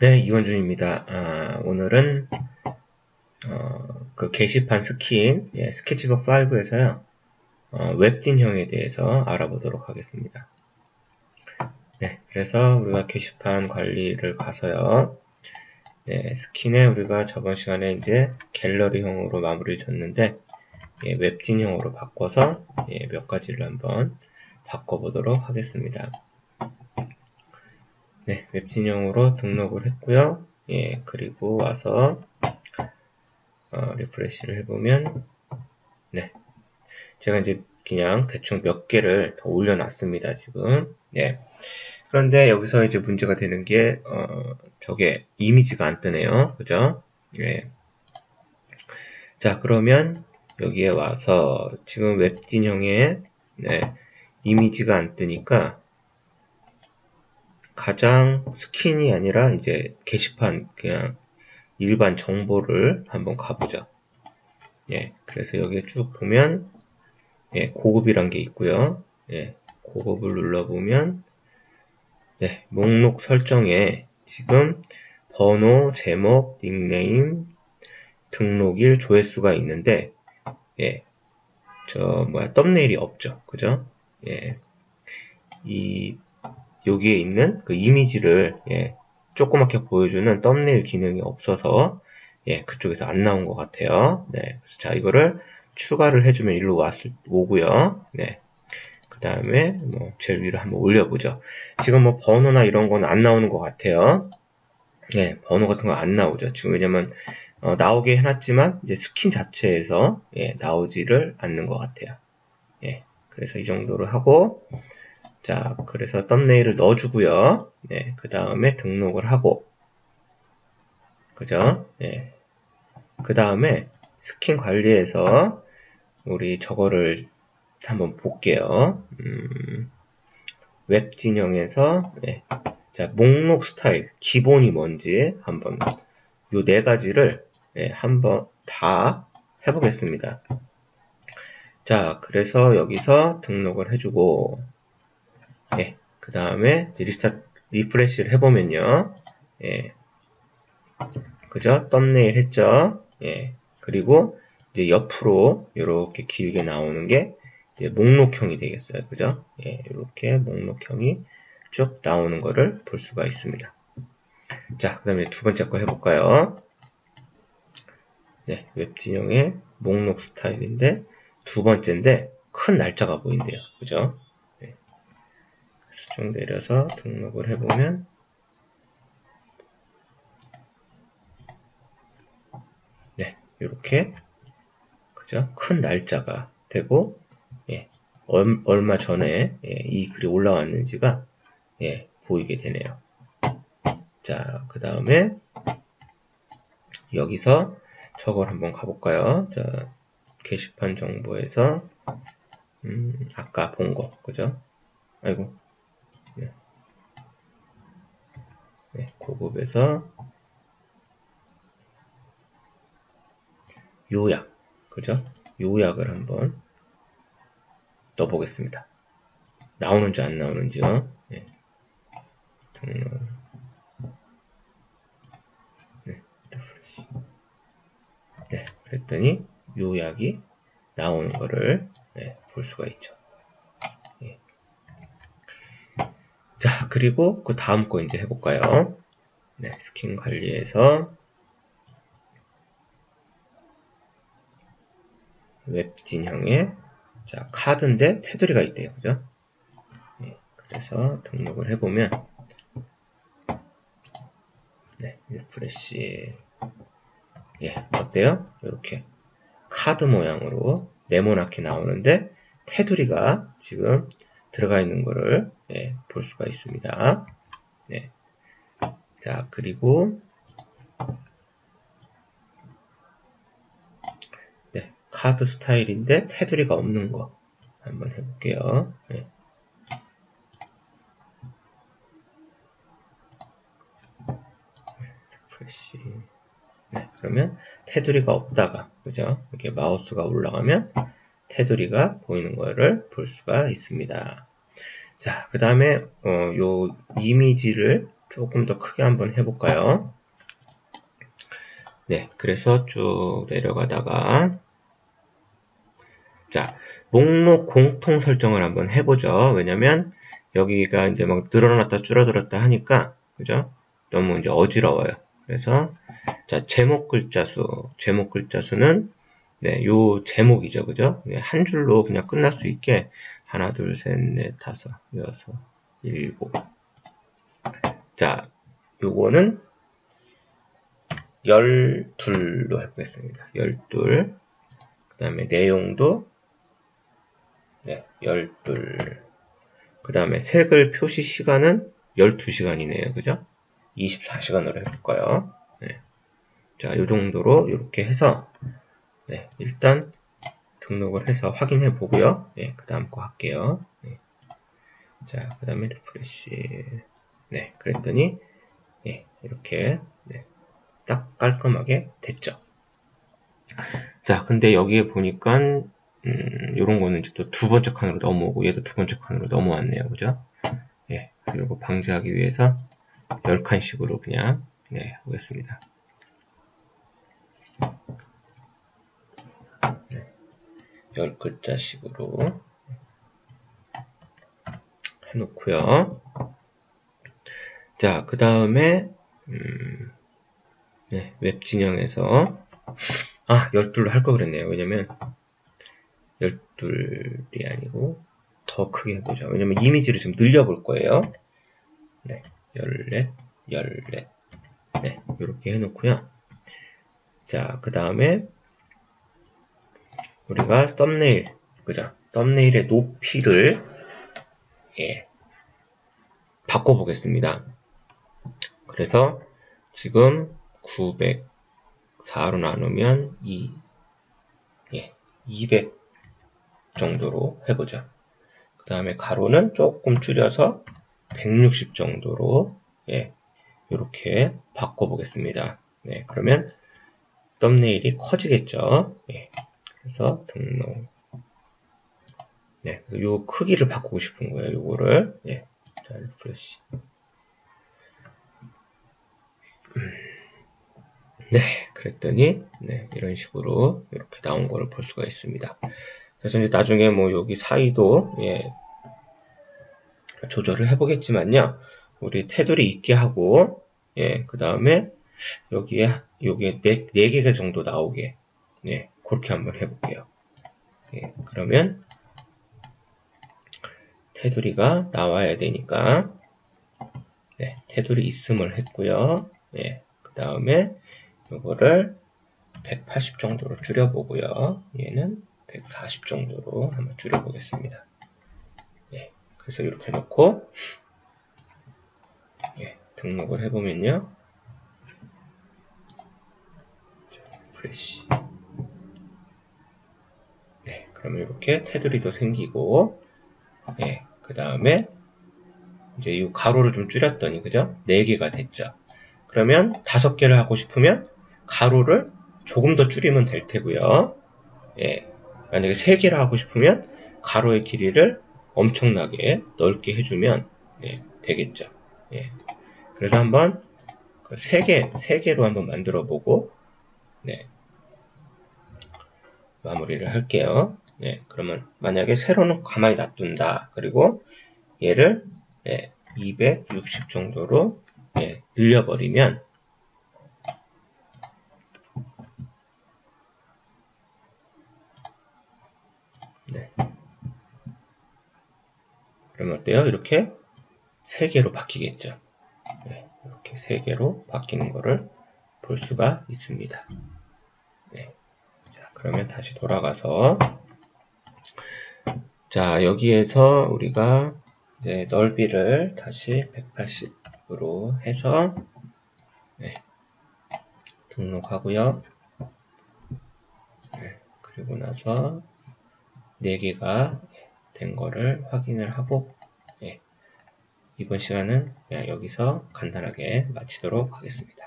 네, 이원준입니다. 아, 오늘은 어, 그 게시판 스킨 예, 스케치북 5에서요 어, 웹딘형에 대해서 알아보도록 하겠습니다. 네, 그래서 우리가 게시판 관리를 가서요. 네, 스킨에 우리가 저번 시간에 이제 갤러리형으로 마무리 졌는데 예, 웹딘형으로 바꿔서 예, 몇 가지를 한번 바꿔보도록 하겠습니다. 네, 웹진형으로 등록을 했고요. 예, 그리고 와서 어, 리프레시를 해보면 네, 제가 이제 그냥 대충 몇 개를 더 올려놨습니다. 지금 예. 그런데 여기서 이제 문제가 되는 게 어, 저게 이미지가 안 뜨네요. 그죠? 예. 자, 그러면 여기에 와서 지금 웹진형에 네, 이미지가 안 뜨니까 가장 스킨이 아니라 이제 게시판 그냥 일반 정보를 한번 가보자. 예, 그래서 여기에 쭉 보면 예, 고급이란 게 있고요. 예, 고급을 눌러보면 네, 목록 설정에 지금 번호, 제목, 닉네임, 등록일, 조회수가 있는데 예, 저 뭐야 썸네일이 없죠, 그죠? 예, 이 여기에 있는 그 이미지를 예, 조그맣게 보여주는 썸네일 기능이 없어서 예, 그쪽에서 안 나온 것 같아요. 네, 그래서 자 이거를 추가를 해주면 일로 왔을 오고요. 네, 그 다음에 뭐 제일 위로 한번 올려보죠. 지금 뭐 번호나 이런 건 안 나오는 것 같아요. 네, 번호 같은 거 안 나오죠. 지금 왜냐면 어, 나오게 해놨지만 이제 스킨 자체에서 예, 나오지를 않는 것 같아요. 예, 그래서 이 정도로 하고 자, 그래서 썸네일을 넣어주고요. 네, 그 다음에 등록을 하고, 그죠? 네. 그 다음에 스킨 관리에서 우리 저거를 한번 볼게요. 음, 웹 진영에서 네. 자 목록 스타일 기본이 뭔지 한번 요 네 가지를 네, 한번 다 해보겠습니다. 자 그래서 여기서 등록을 해주고 예, 그 다음에 리스타 리프레시를 해보면요. 예, 그죠? 썸네일 했죠? 예, 그리고 이제 옆으로 이렇게 길게 나오는 게 목록형이 되겠어요. 그죠? 예, 이렇게 목록형이 쭉 나오는 거를 볼 수가 있습니다. 자, 그 다음에 두 번째 거 해볼까요? 네, 웹진영의 목록 스타일인데 두 번째인데 큰 날짜가 보인대요. 그죠? 쭉 내려서 등록을 해보면 네 이렇게 그죠? 큰 날짜가 되고 예, 얼, 얼마 전에 예, 이 글이 올라왔는지가 예, 보이게 되네요. 자 그 다음에 여기서 저걸 한번 가볼까요? 자 게시판 정보에서 음, 아까 본 거 그죠? 아이고 네. 네, 고급에서 요약, 그죠? 요약을 한번 넣어보겠습니다. 나오는지 안 나오는지요? 네. 네, 네, 그랬더니 요약이 나오는 거를 네, 볼 수가 있죠. 자, 그리고 그 다음 거 이제 해볼까요? 네, 스킨 관리에서 웹 진형에 자, 카드인데 테두리가 있대요. 그죠? 네, 그래서 등록을 해보면 네, 리프레시 예, 어때요? 이렇게 카드 모양으로 네모나게 나오는데 테두리가 지금 들어가 있는 것을 네, 볼 수가 있습니다. 네. 자, 그리고 네, 카드 스타일인데 테두리가 없는 거 한번 해볼게요. 네. 네, 그러면 테두리가 없다가 그죠? 이렇게 마우스가 올라가면 테두리가 보이는 것을 볼 수가 있습니다. 자, 그 다음에 어, 요 이미지를 조금 더 크게 한번 해볼까요? 네, 그래서 쭉 내려가다가 자, 목록 공통 설정을 한번 해보죠. 왜냐면 여기가 이제 막 늘어났다 줄어들었다 하니까 그죠? 너무 이제 어지러워요. 그래서 자 제목 글자 수 제목 글자 수는 네, 요 제목이죠, 그죠? 네, 한 줄로 그냥 끝날 수 있게 하나, 둘, 셋, 넷, 다섯, 여섯, 일곱. 자, 요거는 열둘로 해보겠습니다. 열둘. 그 다음에 내용도 네, 열둘. 그 다음에 색을 표시 시간은 12시간이네요. 그죠? 24시간으로 해볼까요? 네. 자, 요 정도로 이렇게 해서 네, 일단 등록을 해서 확인해 보고요. 네, 그 다음 거 할게요. 네. 자, 그 다음에 리프레시. 네, 그랬더니 네, 이렇게 네, 딱 깔끔하게 됐죠. 자, 근데 여기에 보니까 음, 요런 거는 이제 또 두 번째 칸으로 넘어오고 얘도 두 번째 칸으로 넘어왔네요. 그죠? 예, 그리고 방지하기 위해서 10칸씩으로 그냥 네, 하겠습니다. 10글자씩으로 해놓고요. 자, 그 다음에 음, 네, 웹 진영에서 아, 12로 할 거 그랬네요. 왜냐면 12이 아니고 더 크게 해보자. 왜냐면 이미지를 좀 늘려볼 거예요. 네, 14, 14. 네, 이렇게 해놓고요. 자, 그 다음에 우리가 썸네일, 그죠? 썸네일의 높이를 예, 바꿔보겠습니다. 그래서 지금 904로 나누면 2, 예, 200 정도로 해보자. 그 다음에 가로는 조금 줄여서 160 정도로 예, 이렇게 바꿔보겠습니다. 네, 그러면 썸네일이 커지겠죠. 예, 그래서 등록. 네, 그래서 요 크기를 바꾸고 싶은 거예요. 요거를 예, 자, 리프레시. 음, 네, 그랬더니 네, 이런 식으로 이렇게 나온 거를 볼 수가 있습니다. 그래서 이제 나중에 뭐 여기 사이도 예, 조절을 해보겠지만요. 우리 테두리 있게 하고 예, 그 다음에 여기에 여기에 네, 네 개가 정도 나오게 예, 그렇게 한번 해볼게요. 예, 그러면 테두리가 나와야 되니까 네, 테두리 있음을 했고요. 예, 그 다음에 이거를 180 정도로 줄여보고요. 얘는 140 정도로 한번 줄여보겠습니다. 예, 그래서 이렇게 해놓고 예, 등록을 해보면요. 프레시 네, 그러면 이렇게 테두리도 생기고 예, 그 다음에 이제 이 가로를 좀 줄였더니 그죠? 4개가 됐죠. 그러면 5개를 하고 싶으면 가로를 조금 더 줄이면 될 테고요. 예, 만약에 3개를 하고 싶으면 가로의 길이를 엄청나게 넓게 해주면 예, 되겠죠. 예. 그래서 한번 그 3개, 3개로 한번 만들어 보고 네. 마무리를 할게요. 네, 그러면 만약에 세로는 가만히 놔둔다. 그리고 얘를 예, 260 정도로 예, 늘려버리면 네. 그러면 어때요? 이렇게 3개로 바뀌겠죠. 네, 이렇게 3개로 바뀌는 것을 볼 수가 있습니다. 네. 자, 그러면 다시 돌아가서 자, 여기에서 우리가 이제 넓이를 다시 180으로 해서 네, 등록하고요. 네, 그리고 나서 4개가 된 거를 확인을 하고 예, 이번 시간은 그냥 여기서 간단하게 마치도록 하겠습니다.